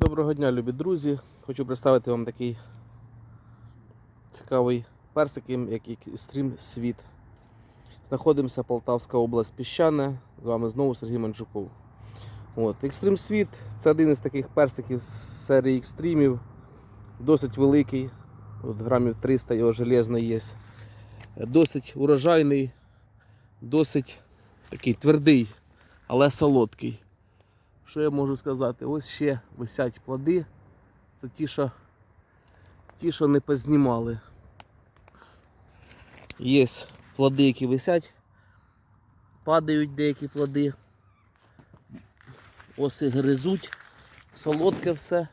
Доброго дня, любі друзі. Хочу представити вам такий цікавий персик, як Extreme Світ. Знаходимося Полтавська область Піщане. З вами знову Сергій Манчуков. От. Extreme Світ це один із таких персиків з серії екстримів. Досить великий. От грамів 300 його железний є. Досить урожайний, досить такий твердий, але солодкий. Що я можу сказати? Ось ще висять плоди. Це ті, що, ті, що не познімали. Є плоди, які висять, падають деякі плоди. Оси гризуть, солодке все,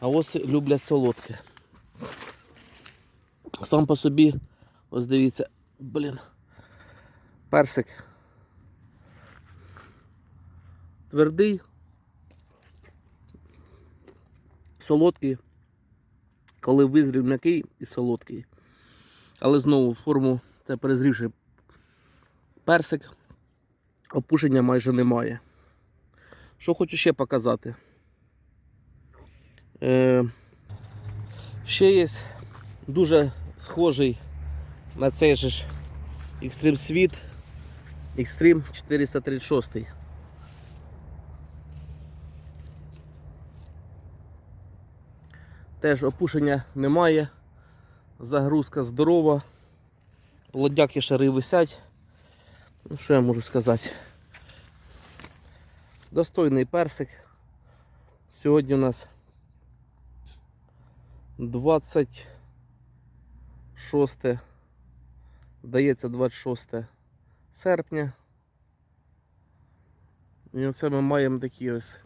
а оси люблять солодке. Сам по собі, ось дивіться, блін, персик твердий, солодкий, коли визрів м'який і солодкий. Але знову форму це перезрівши персик, опушення майже немає. Що хочу ще показати. Е, ще є дуже схожий на цей же ж Extreme Світ Extreme 436. Теж опушення немає. Загрузка здорова. Плодяки шари висять. Ну, що я можу сказати? Достойний персик. Сьогодні у нас 26, здається, 26 серпня. І оце ми маємо такі ось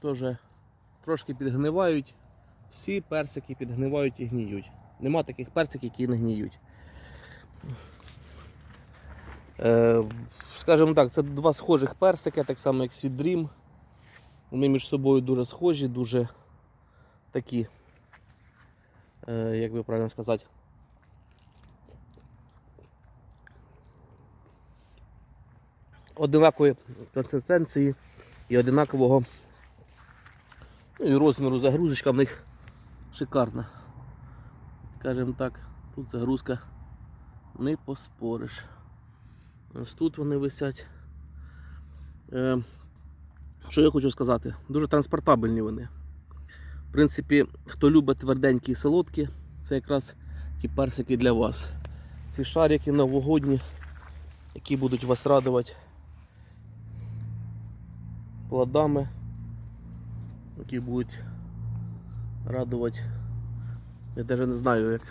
теж трошки підгнивають. Всі персики підгнивають і гніють. Нема таких персиків, які не гніють. Е, скажімо так, це два схожих персики, так само як Dream. Вони між собою дуже схожі, дуже такі, е, як би правильно сказати, одинакової консистенції і одинакового ну, і розміру загрузочка в них шикарна. Скажімо так, тут загрузка не поспориш. Ось тут вони висять. Е, що я хочу сказати? Дуже транспортабельні вони. В принципі, хто любить тверденькі і солодкі, це якраз ті персики для вас. Ці шарики новогодні, які будуть вас радувати плодами, які будуть радувати. Я навіть не знаю, як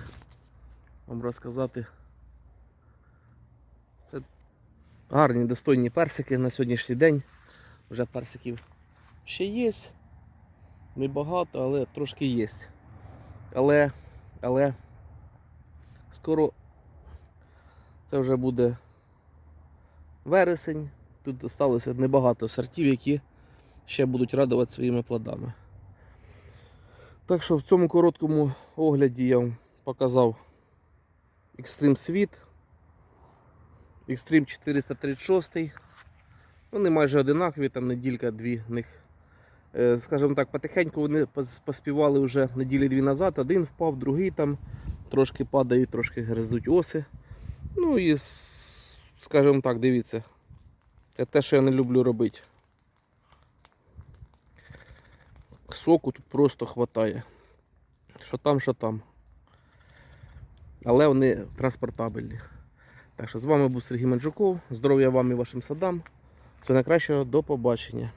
вам розказати. Це гарні достойні персики на сьогоднішній день. Вже персиків ще є. Не багато, але трошки є. Але, але скоро це вже буде вересень. Тут залишилося небагато сортів, які ще будуть радувати своїми плодами. Так що в цьому короткому огляді я вам показав Extreme Світ, Extreme 436. Вони майже одинакові, там неділька-дві них. Е, Скажімо так, потихеньку вони поспівали вже неділі-дві назад. Один впав, другий там трошки падають, трошки гризуть оси. Ну і, скажімо так, дивіться. Це те, що я не люблю робити. Соку тут просто хватає. Що там, що там. Але вони транспортабельні. Так що з вами був Сергій Манджуков. Здоров'я вам і вашим садам. Всього найкращого, до побачення.